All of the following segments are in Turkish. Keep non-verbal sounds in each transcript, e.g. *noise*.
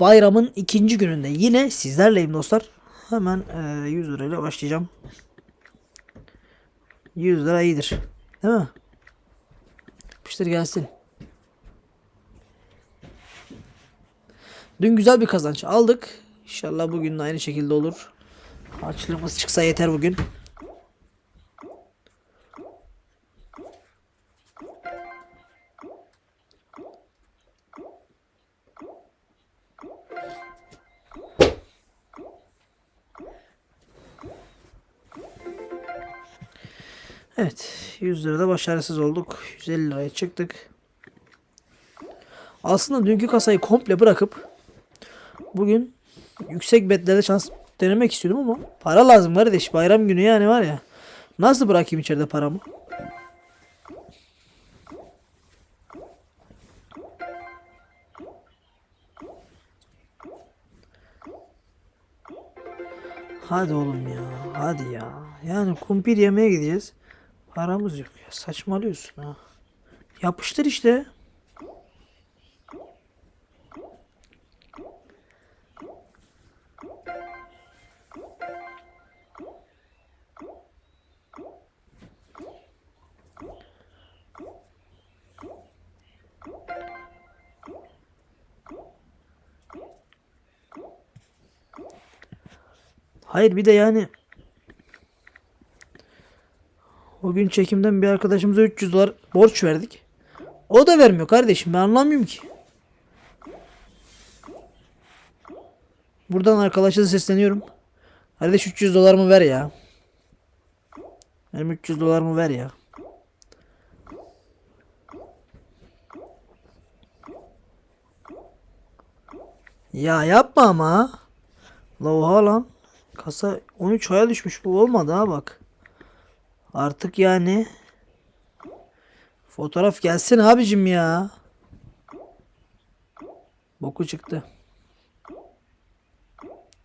bayramın ikinci gününde yine sizlerleyim dostlar. Hemen e, 100 lirayla başlayacağım. 100 lira iyidir. Değil mi? Yapıştır gelsin. Dün güzel bir kazanç aldık. İnşallah bugün de aynı şekilde olur. Harçlığımız çıksa yeter bugün. Evet. 100 lirada başarısız olduk. 150 liraya çıktık. Aslında dünkü kasayı komple bırakıp bugün yüksek betlerde şans denemek istiyordum ama para lazım kardeş. Bayram günü yani var ya. Nasıl bırakayım içeride paramı? Hadi oğlum ya. Hadi ya. Yani kumpir yemeye gideceğiz. Paramız yok ya. Saçmalıyorsun ha. Yapıştır işte. Hayır bir de yani o gün çekimden bir arkadaşımıza 300 dolar borç verdik. O da vermiyor kardeşim ben anlamıyorum ki. Buradan arkadaşa sesleniyorum. Kardeş 300 dolarımı ver ya. Benim 300 dolarımı ver ya. Ya yapma ama. La oha lan. Kasa 13 aya düşmüş bu olmadı ha bak. Artık yani. Fotoğraf gelsin abicim ya. Boku çıktı.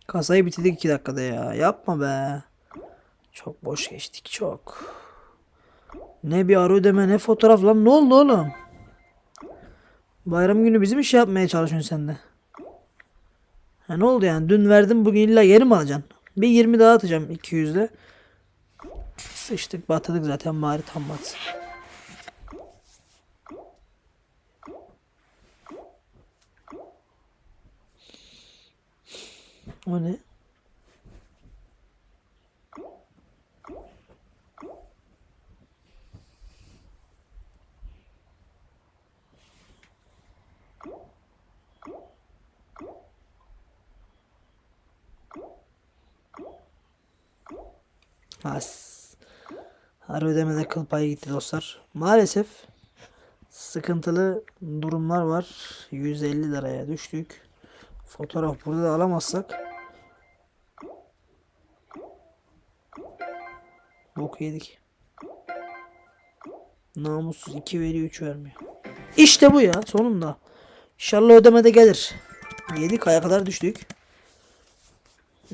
Kasayı bitirdik 2 dakikada ya. Yapma be. Çok boş geçtik çok. Ne bir ara ödeme ne fotoğraf lan ne oldu oğlum? Bayram günü bizim iş yapmaya çalışıyorsun sen de. Ha ne oldu yani? Dün verdim bugün illa geri mi alacaksın? Bir 20 daha atacağım 200'de. Sıçtık batırdık zaten bari tam batsın. O ne? Her ödemede kıl payı gitti dostlar. Maalesef sıkıntılı durumlar var. 150 liraya düştük. Fotoğraf burada da alamazsak bok yedik. Namussuz 2 veriyor 3 vermiyor. İşte bu ya sonunda. İnşallah ödemede gelir. 7 kaya kadar düştük.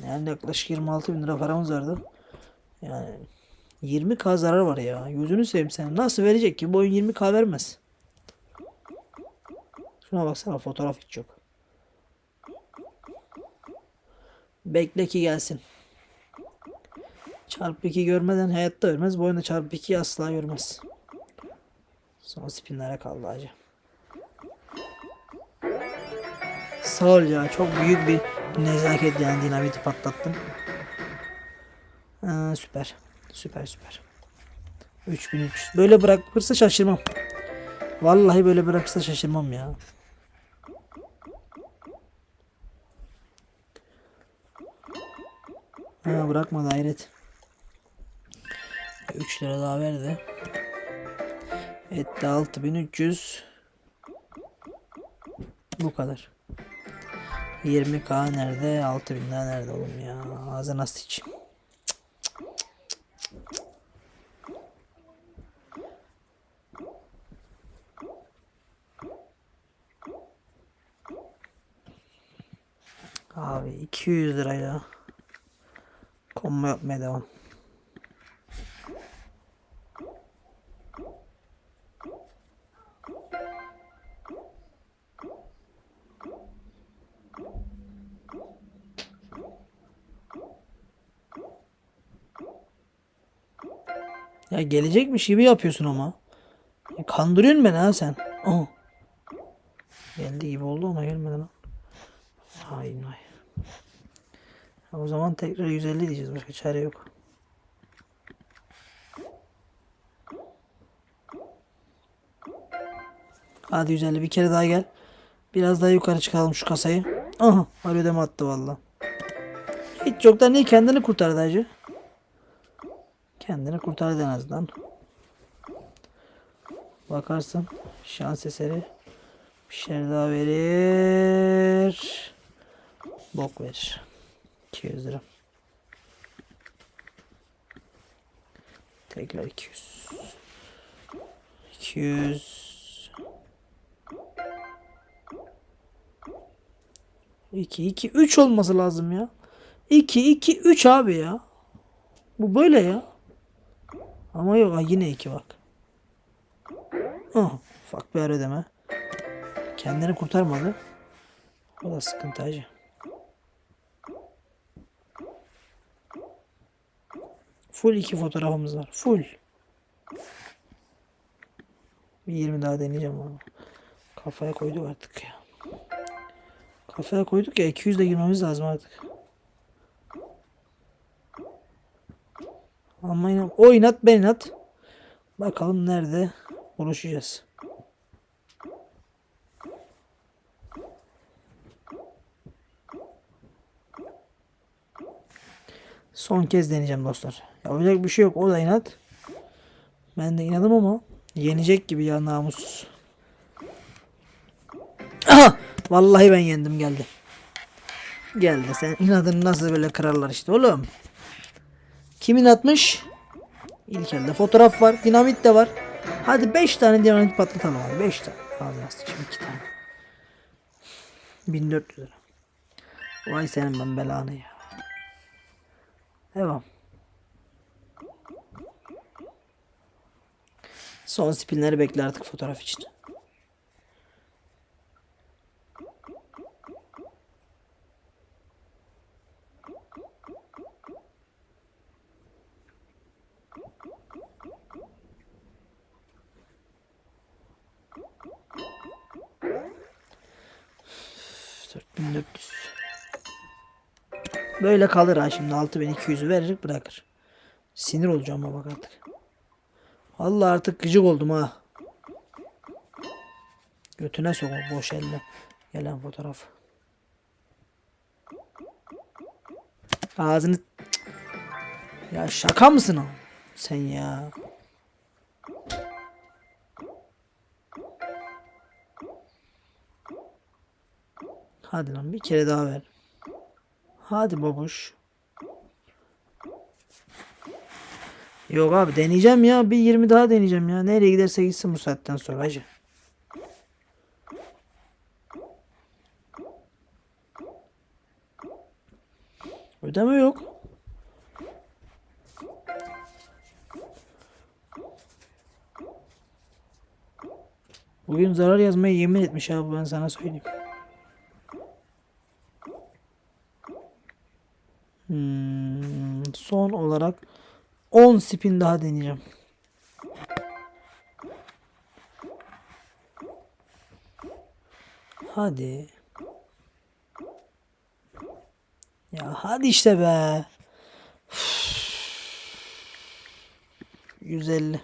Yani yaklaşık 26 bin lira paramız vardı. Yani 20k zarar var ya. Yüzünü seveyim sen. Nasıl verecek ki? Bu oyun 20k vermez. Şuna baksana fotoğraf hiç yok. Bekle ki gelsin. Çarpı 2 görmeden hayatta ölmez. Bu oyunda çarpı 2 asla görmez. Son spinlere kaldı acı. Sağ ol ya. Çok büyük bir nezaket yani dinamiti patlattın. Aa, süper. Süper süper. 3300. Böyle bırakırsa şaşırmam. Vallahi böyle bırakırsa şaşırmam ya. Ha bırakmadı hayret. 3 lira daha verdi. Etti 6300. Bu kadar. 20k nerede? 6000 daha nerede oğlum ya? Ağzına sıçayım. Abi 200 lirayla kombo yapmaya devam. Ya gelecekmiş gibi yapıyorsun ama. Kandırıyorsun beni ha sen. Aha. Geldi gibi oldu ama gelmedi lan. Hain vay. O zaman tekrar 150 diyeceğiz. Başka çare yok. Hadi 150 bir kere daha gel. Biraz daha yukarı çıkalım şu kasayı. Aha var ödeme attı valla. Hiç yoktan niye kendini kurtardı hacı? Kendini kurtardı en azından. Bakarsın şans eseri bir şeyler daha verir. Bok verir. 200 lira. Tekrar 200. 200. 2 2 3 olması lazım ya. 2 2 3 abi ya. Bu böyle ya. Ama yok ha, yine 2 bak. Ah, ufak bir ödeme. Kendini kurtarmadı. O da sıkıntı hacı. Full iki fotoğrafımız var. Full. Bir 20 daha deneyeceğim onu. Kafaya koyduk artık ya. Kafaya koyduk ya 200 de girmemiz lazım artık. Ama yine o inat ben inat. Bakalım nerede buluşacağız. Son kez deneyeceğim dostlar. Yapacak bir şey yok. O da inat. Ben de inadım ama yenecek gibi ya namussuz. Aha! Vallahi ben yendim geldi. Geldi sen inadını nasıl böyle kırarlar işte oğlum. Kimin atmış? İlk elde fotoğraf var. Dinamit de var. Hadi 5 tane dinamit patlatalım abi. 5 tane. Ağzına sıçayım 2 tane. 1400 lira. Vay senin ben belanı ya. Devam. Son spinleri bekle artık fotoğraf için. Üf, 4400. Böyle kalır ha şimdi 6200'ü verir bırakır. Sinir olacağım ama bak artık. Vallahi artık gıcık oldum ha. Götüne sok boş elle. Gelen fotoğraf. Ağzını... Ya şaka mısın o? Sen ya. Hadi lan bir kere daha ver. Hadi babuş. Yok abi deneyeceğim ya. Bir 20 daha deneyeceğim ya. Nereye giderse gitsin bu saatten sonra hacı. Ödeme yok. Bugün zarar yazmaya yemin etmiş abi ben sana söyleyeyim. Hmm, son olarak 10 spin daha deneyeceğim. Hadi. Ya hadi işte be. Üf. 150.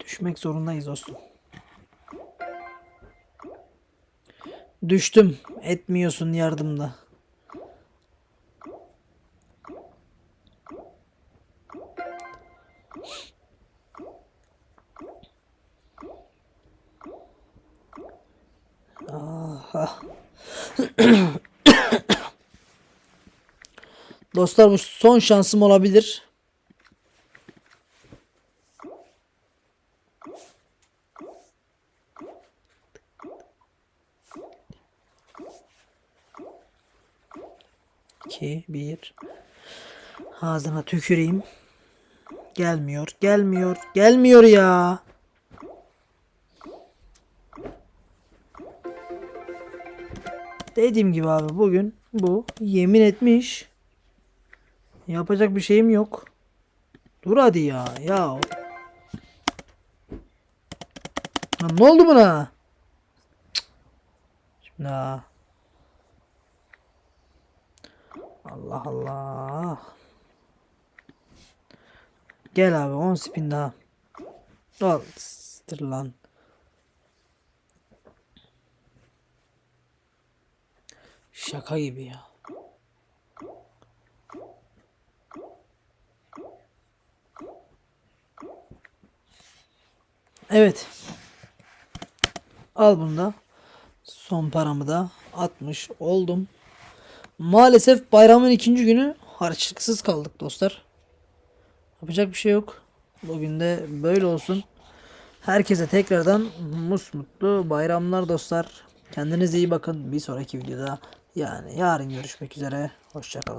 Düşmek zorundayız dostum. Düştüm. Etmiyorsun yardımda. *coughs* Dostlar bu son şansım olabilir. İki, bir. Ağzına tüküreyim. Gelmiyor, gelmiyor, gelmiyor ya. Dediğim gibi abi bugün bu yemin etmiş. Yapacak bir şeyim yok. Dur hadi ya. Ya. Lan ne oldu buna? Şimdi ha. Allah Allah. Gel abi 10 spin daha. Al. Stir lan. Şaka gibi ya. Evet. Al bunu da. Son paramı da atmış oldum. Maalesef bayramın ikinci günü harçlıksız kaldık dostlar. Yapacak bir şey yok. Bugün de böyle olsun. Herkese tekrardan musmutlu bayramlar dostlar. Kendinize iyi bakın. Bir sonraki videoda yani yarın görüşmek üzere. Hoşçakalın.